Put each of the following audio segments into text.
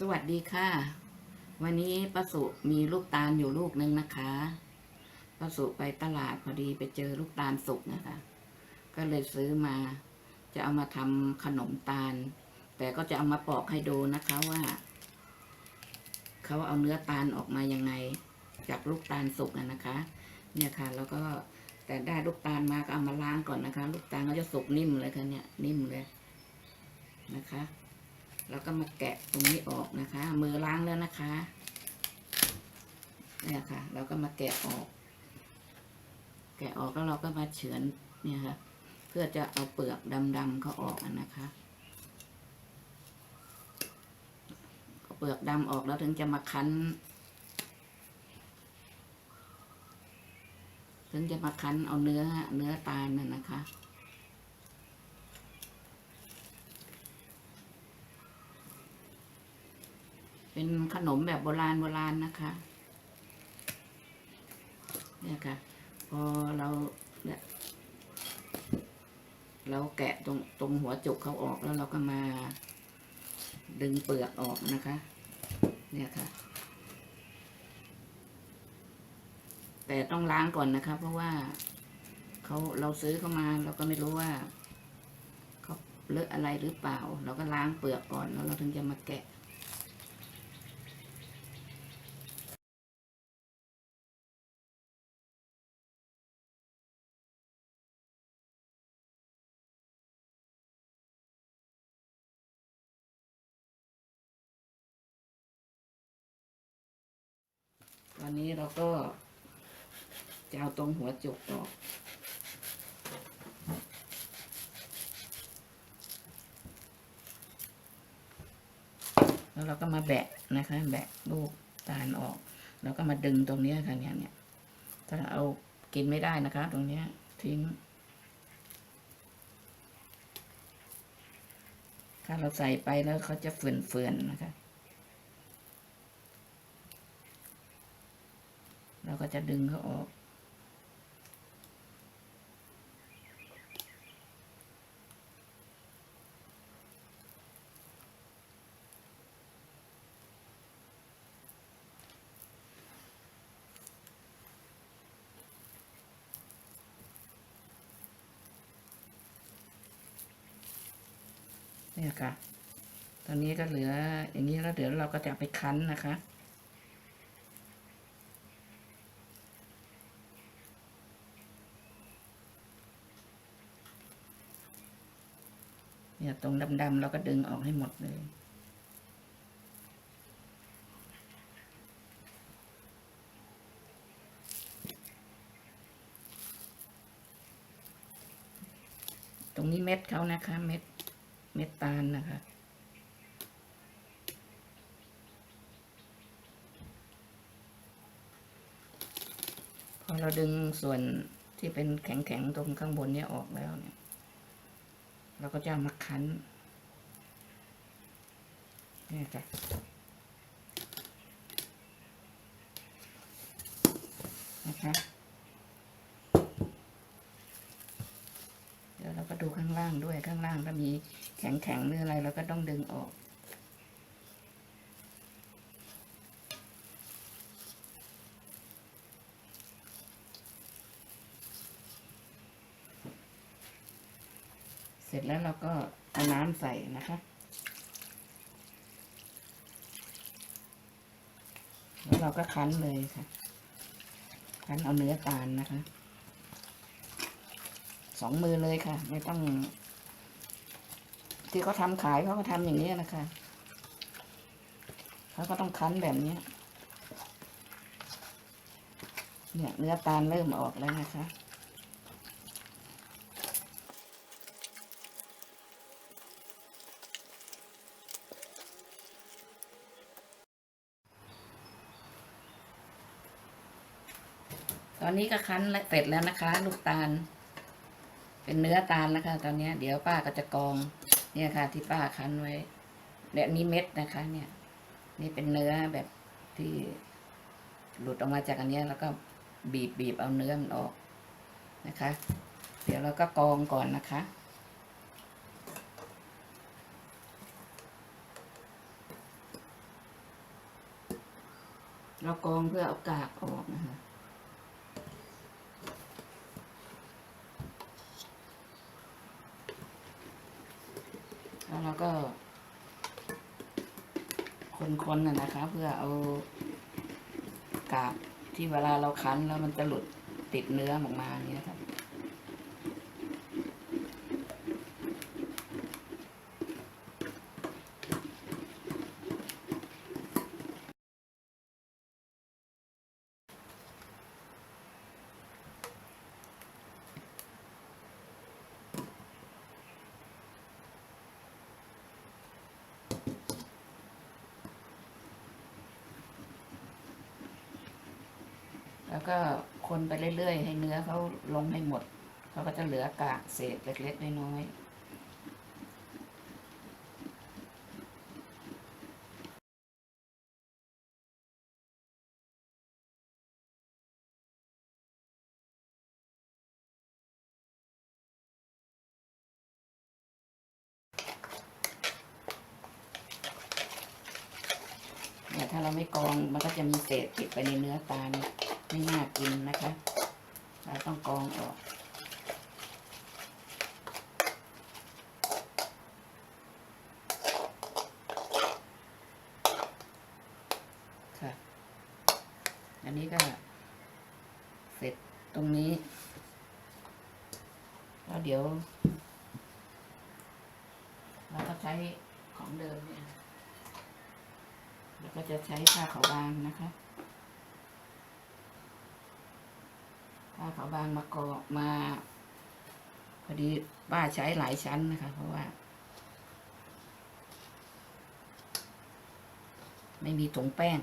สวัสดีค่ะ วันนี้ป้าสุมีลูกตาลอยู่ลูกนึงนะคะป้าสุไปตลาดพอดีไปเจอลูกตาลสุกนะคะ ก็เลยซื้อมา จะเอามาทำขนมตาล แต่ก็จะเอามาปอกให้ดูนะคะว่า เขาเอาเนื้อตาลออกมายังไง จากลูกตาลสุกนะนะคะ เนี่ยค่ะ แล้วก็แต่ได้ลูกตาลมาก็เอามาล้างก่อนนะคะ ลูกตาลก็จะสุกนิ่มเลยค่ะเนี่ยนิ่มเลยนะคะ แล้วก็มาแกะตรงนี้ออกนะคะ มือล้างแล้วนะคะเนี่ยค่ะ เราก็มาแกะออก แกะออกแล้วเราก็มาเฉือนเนี่ยค่ะ เพื่อจะเอาเปลือกดำๆเขาออกนะคะเอาเปลือกดำออกแล้วถึงจะมาคั้น ถึงจะมาคั้นเอาเนื้อเนื้อตาลน่ะนะคะ เป็นขนมแบบโบราณโบราณนะคะเนี่ยค่ะ พอเราเนี่ยเราแกะตรงตรงหัวจุกเขาออกแล้วเราก็มา ดึงเปลือกออกนะคะ เนี่ยค่ะ แต่ต้องล้างก่อนนะคะ เพราะว่าเขาเราซื้อเข้ามาเราก็ไม่รู้ว่าเขาเลอะอะไรหรือเปล่า เราก็ล้างเปลือกก่อนแล้วเราถึงจะมาแกะ อนนี้เราก็จะเอาตรงหัวจุกออกแล้วเราก็มาแบะนะคะ แบะลูกตาลออก แล้วก็มาดึงตรงนี้ค่ะเนี่ยเนี่ยถ้าเอากินไม่ได้นะคะ ตรงนี้ทิ้งถ้าเราใส่ไปแล้วเขาจะเฟื่อนๆนะคะ เราก็จะดึงเขาออกเนี่ยค่ะ ตอนนี้ก็เหลืออย่างนี้แล้วเดี๋ยวเราก็จะไปคั้นนะคะ เนี่ยตรงดำๆเราก็ดึงออกให้หมดเลย ตรงนี้เม็ดเขานะคะ เม็ด เม็ดตาลนะคะพอเราดึงส่วนที่เป็นแข็งๆตรงข้างบนเนี้ยออกแล้วเนี่ย เราก็จะเอามาคั้นนี่จ้ะนะคะเดี๋ยวเราก็ดูข้างล่างด้วยข้างล่างถ้ามีแข็งแข็งหรืออะไรเราก็ต้องดึงออก ร็จแล้วเราก็เอาน้ำใส่นะคะแล้วเราก็คั้นเลยค่ะ คั้นเอาเนื้อตาลนะคะ สองมือเลยค่ะ ไม่ต้อง ที่เขาทำขายเขาก็ทำอย่างนี้นะคะเขาก็ต้องคั้นแบบนี้เนี่ยเนื้อตาลเริ่มออกแล้วนะคะ อนนี้ก็คั้นเสร็จแล้วนะคะ ลูกตาล เป็นเนื้อตาลนะคะ ตอนนี้ เดี๋ยวป้าก็จะกรอง เนี่ยค่ะ ที่ป้าคั้นไว้และนี้เม็ดนะคะ เนี่ย นี่เป็นเนื้อแบบที่หลุดออกมาจากอันนี้แล้วก็บีบบีบเอาเนื้อมันออกนะคะ เดี๋ยวเราก็กรองก่อนนะคะเรากองเพื่อเอากากออกนะคะ แล้วเราก็ คนน่ะนะคะ เพื่อเอากาบที่เวลาเราคั้นแล้วมันจะหลุดติดเนื้อออกมาอย่างเงี้ยครับ แล้วก็คนไปเรื่อยๆ ให้เนื้อเขาลงให้หมด เขาก็จะเหลือกากเศษเล็กๆน้อยๆเนี่ยถ้าเราไม่กองมันก็จะมีเศษติดไปในเนื้อตาล ไม่น่ากินนะคะ เราต้องกรองออกค่ะ อันนี้ก็ เสร็จตรงนี้ แล้วเดี๋ยว เราก็ใช้ของเดิมเนี่ยแล้วก็จะใช้ผ้าขาวบางนะคะ ผ้าขาวบางมากอกมาพอดีป้าใช้หลายชั้นนะคะ เพราะว่า ไม่มีถุงแป้ง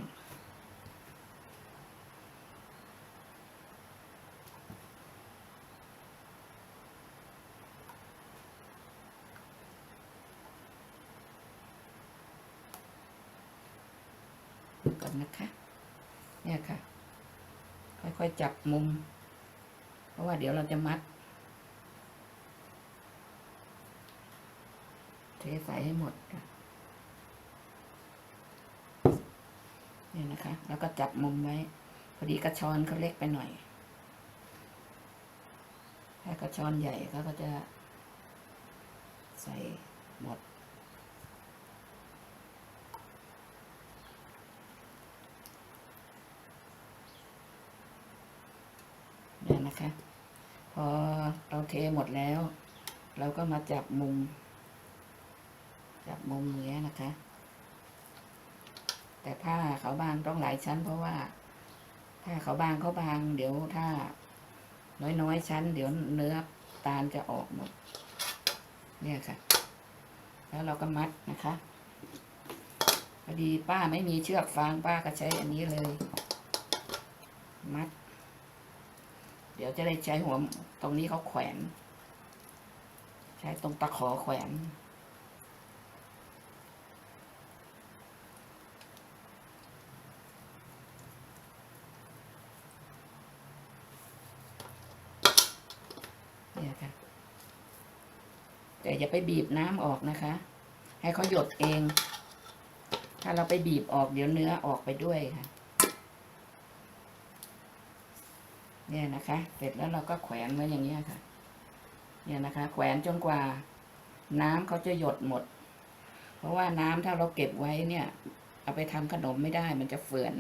ก่อนนะคะ เนี่ยค่ะ ค่อยๆจับมุม เพราะว่าเดี๋ยวเราจะมัด เทใส่ให้หมดเนี่ยนะคะ แล้วก็จับมุมไว้ พอดีกระชอนเขาเล็กไปหน่อย ถ้ากระชอนใหญ่เขาก็จะใส่หมด เนี่ยนะคะ พอ เราเทหมดแล้ว เราก็มาจับมุม จับมุมเงี้ยนะคะ แต่ผ้าเขาบางต้องหลายชั้น เพราะว่า ถ้าเขาบางเขาบาง เดี๋ยวถ้า น้อยๆชั้น เดี๋ยวเนื้อตาลจะออกหมด เนี่ยค่ะ แล้วเราก็มัดนะคะพอดีป้าไม่มีเชือกฟางป้าก็ใช้อันนี้เลย มัด ดี๋ยวจะได้ใช้หัวตรงนี้เขาแขวน ใช้ตรงตะขอแขวนเนี่ยค่ะแต่อย่าไปบีบน้ำออกนะคะ ให้เขาหยดเอง ถ้าเราไปบีบออกเดี๋ยวเนื้อออกไปด้วยค่ะ เนี่ยนะคะ เสร็จแล้วเราก็แขวนไว้อย่างเงี้ยค่ะ เนี่ยนะคะ แขวนจนกว่า น้ำเขาจะหยดหมด เพราะว่าน้ำถ้าเราเก็บไว้เนี่ย เอาไปทำขนมไม่ได้ มันจะเฟื่อน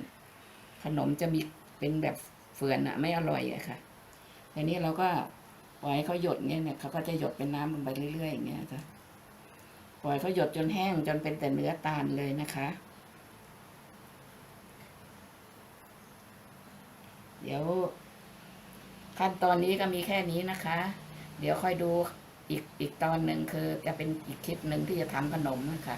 ขนมจะมีเป็นแบบเฟื่อนอะไม่อร่อยอะค่ะทีนี้เราก็ปล่อยเขาหยดเงี้ยเนี่ยเขาก็จะหยดเป็นน้ำลงไปเรื่อยๆอย่างเงี้ยค่ะปล่อยเขาหยดจนแห้งจนเป็นแต่เนื้อตาลเลยนะคะ เดี๋ยว ขั้นตอนนี้ก็มีแค่นี้นะคะ เดี๋ยวค่อยดูอีกอีกตอนหนึ่งคือจะเป็นอีกคลิปหนึ่งที่จะทำขนมนะคะ